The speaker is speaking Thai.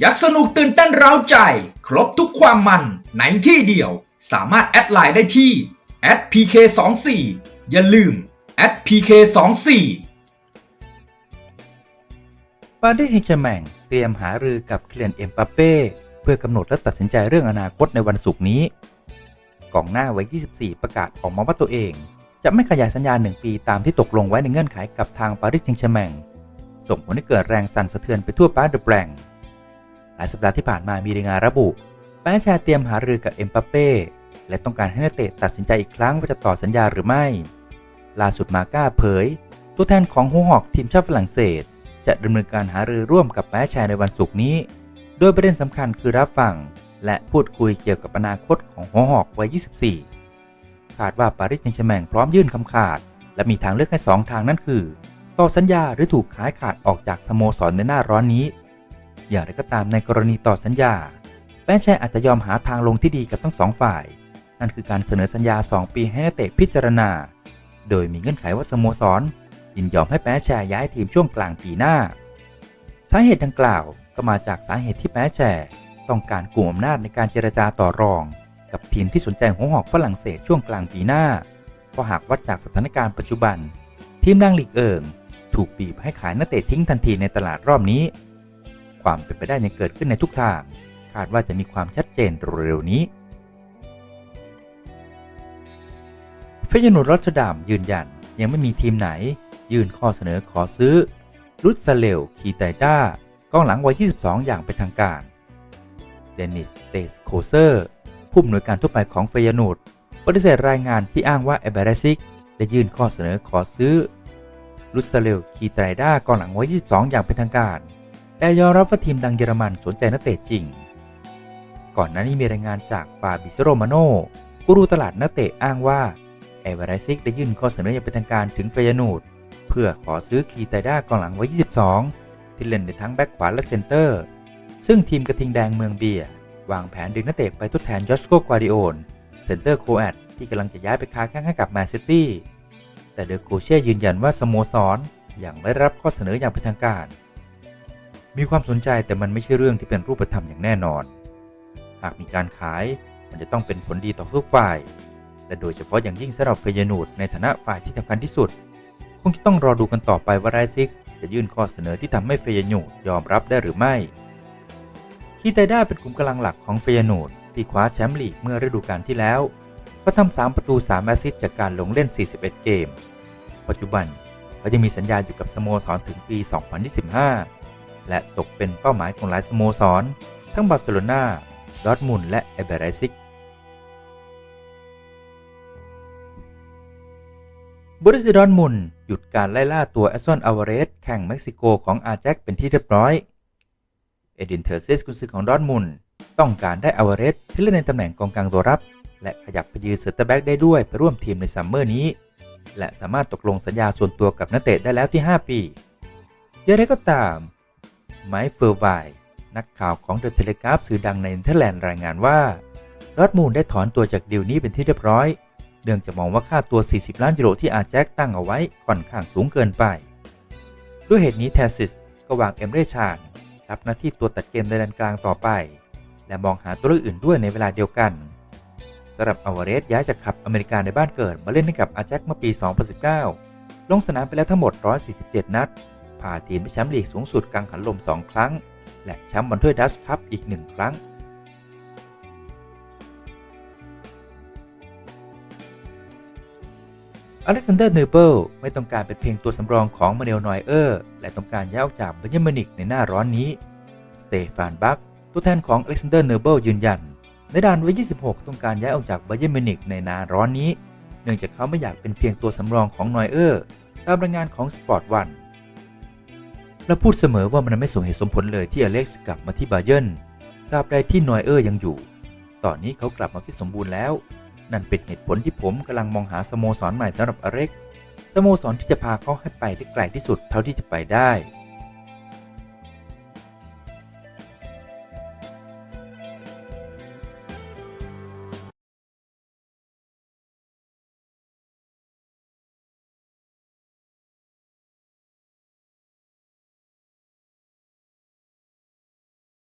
อยากสนุกตื่นเต้นเร้าใจ ครบทุกความมันในที่เดียว สามารถแอดไลน์ได้ที่ @pk24 อย่าลืม @pk24 ปารีสแซงต์แชร์แมงเตรียมหารือกับเคลียนเอ็มปาเป้เพื่อกำหนดและตัดสินใจเรื่องอนาคตในวันศุกร์นี้ กองหน้าวัย 24 ประกาศออกมาว่าตัวเอง จะไม่ขยายสัญญา 1 ปีตามที่ตกลงไว้ในเงื่อนไขกับทางปารีสแซงต์แชร์แมงส่งผลให้เกิดแรงสั่นสะเทือนไปทั่วปาร์เดอแบงายสัปดาห์ที่ผ่านมามีรายงานระบุแปแชร์เตรียมหารือกับเอ็มปาเป้และต้องการให้นักเตะตัดสินใจอีกครั้งว่าจะต่อสัญญาหรือไม่ ล่าสุดมาก้าเผย ตัวแทนของฮูฮอกทีมชาติฝรั่งเศส จะดำเนินการหารือร่วมกับแปแชร์ในวันศุกร์นี้ โดยประเด็นสำคัญคือรับฟังและพูดคุยเกี่ยวกับอนาคตของฮูฮอกวัย 24 คาดว่าปารีสแซงต์แชร์แมงพร้อมยื่นคำขาด และมีทางเลือกให้สองทางนั่นคือ ต่อสัญญาหรือถูกขายขาดออกจากสโมสรในหน้าร้อนนี้ อย่างไรก็ตามในกรณีต่อสัญญา แป้แชร์อาจจะยอมหาทางลงที่ดีกับทั้งสองฝ่าย นั่นคือการเสนอสัญญา 2 ปีให้นักเตะพิจารณา โดยมีเงื่อนไขว่าสโมสร ยินยอมให้แป้แชร์ย้ายทีมช่วงกลางปีหน้า สาเหตุดังกล่าวก็มาจากสาเหตุที่แป้แชร์ต้องการกลุ่มอำนาจในการเจรจาต่อรอง กับทีมที่สนใจหัวหอกฝรั่งเศสช่วงกลางปีหน้าเพราะหากวัดจากสถานการณ์ปัจจุบัน ทีมนางลีกเอิงถูกบีบให้ขายนักเตะทิ้งทันทีในตลาดรอบนี้ ความเป็นไปได้ยังเกิดขึ้นในทุกทาง คาดว่าจะมีความชัดเจนเร็วๆนี้เฟยนูรรอตเตดัมยืนยันยังไม่มีทีมไหน ยื่นข้อเสนอขอซื้อ รุดซาเลวคีไตด้ากองหลังวัย 22 อย่างเป็นทางการ เดนิส เตสโคเซอร์ ผู้อำนวยการทั่วไปของเฟยนูดปฏิเสธรายงานที่อ้างว่าเอเบรซิกได้ยื่นข้อเสนอขอซื้อ รุดซาเลวคีไตด้ากองหลังวัย 22 อย่างเป็นทางการ แต่ยอมรับว่าทีมดังเยอรมันสนใจนักเตะจริง ก่อนหน้านี้มีรายงานจากฟาบิเซโรมาโนกูรูตลาดนักเตะอ้างว่าเอเวอร์ซิกได้ยื่นข้อเสนออย่างเป็นทางการถึงเฟยนูดเพื่อขอซื้อคีไตด้ากองหลังไว้22 ที่เล่นในทั้งแบ็คขวาและเซนเตอร์ ซึ่งทีมกระทิงแดงเมืองเบียวางแผนดึงนักเตะไปทดแทนยอสโกกวาดิโอนเซนเตอร์โคแอดที่กำลังจะย้ายไปค้าแข่งให้กับแมนซิตี้แต่เดอโคเช่ยืนยันว่าสโมสรยังไม่รับข้อเสนออย่างเป็นทางการ มีความสนใจแต่มันไม่ใช่เรื่องที่เป็นรูปธรรมอย่างแน่นอน หากมีการขายมันจะต้องเป็นผลดีต่อทุกฝ่าย และโดยเฉพาะอย่างยิ่งสำหรับเฟยนูดในฐานะฝ่ายที่สำคัญที่สุด คงจะต้องรอดูกันต่อไปว่าไรซิก จะยื่นข้อเสนอที่ทำให้เฟยนูดยอมรับได้หรือไม่คีไตด้าเป็นกลุ่มกำลังหลักของเฟยนูดที่คว้าแชมป์ลีกเมื่อฤดูกาลที่แล้วเขาทำ3ประตู3แอสซิสต์จากการลงเล่น 41 เกม ปัจจุบันเขาจะมีสัญญาอยู่กับสโมสรถึงปี 2025 และตกเป็นเป้าหมายของหลายสโมสร ทั้งบาร์เซโลนาดอร์ทมุนและเอเบรซิกบริสดอนมุนหยุดการไล่ล่าตัวแอสซอนอาวาเรสแข่งเม็กซิโกของอาแจ็คเป็นที่เรียบร้อย เอดินเทอร์เซสกุนซือของดอร์ทมุนต้องการได้อาวาเรสที่เล่นในตำแหน่งกองกลางตัวรับ และขยับไปยืนเซอร์เตอร์แบ็กได้ด้วยไปร่วมทีมในซัมเมอร์นี้ และสามารถตกลงสัญญาส่วนตัวกับนักเตะได้แล้วที่ 5 ปีอย่างไรก็ตาม ไมค์เฟอร์ไวนักข่าวของเดอะเทเลกราฟสื่อดังในเนเธอร์แลนด์รายงานว่า ดอร์ทมูลได้ถอนตัวจากดีลนี้เป็นที่เรียบร้อย เนื่องจากมองว่าค่าตัว 40 ล้านยูโรที่อาแจ็คตั้งเอาไว้ค่อนข้างสูงเกินไป ด้วยเหตุนี้แทสซิสก็วางเอมเรชานรับหน้าที่ตัวตัดเกมในแดนกลางต่อไป และมองหาตัวเลือกอื่นด้วยในเวลาเดียวกันสำหรับอาวเรสย้ายจากขับอเมริกาในบ้านเกิดมาเล่นให้กับอาแจ็คเมื่อปี 2019 ลงสนามไปแล้วทั้งหมด 147 นัด พาทีมไปแชมป์ลีกสูงสุดกลางขันลม 2 ครั้ง และแชมป์บอลถ้วยดัชคัพอีก 1 ครั้ง อเล็กซานเดอร์เนเบิลไม่ต้องการเป็นเพียงตัวสำรองของมาเนลนอยเออร์และต้องการย้ายออกจากเบย์มินิกในหน้าร้อนนี้ สเตฟานบัคตัวแทนของอเล็กซานเดอร์เนเบิลยืนยันในดานวัย26 ต้องการย้ายออกจากเบย์มินิกในหน้าร้อนนี้ เนื่องจากเขาไม่อยากเป็นเพียงตัวสำรองของนอยเออร์ ตามรายงานของสปอร์ตวัน เราพูดเสมอว่ามันไม่สมเหตุสมผลเลยที่อเล็กซ์กลับมาที่บาเยิร์นตราบใดที่นอยเออร์ยังอยู่ ตอนนี้เขากลับมาฟิตสมบูรณ์แล้ว นั่นเป็นเหตุผลที่ผมกำลังมองหาสโมสรใหม่สำหรับอเล็กซ์สโมสรที่จะพาเขาให้ไปได้ไกลที่สุดเท่าที่จะไปได้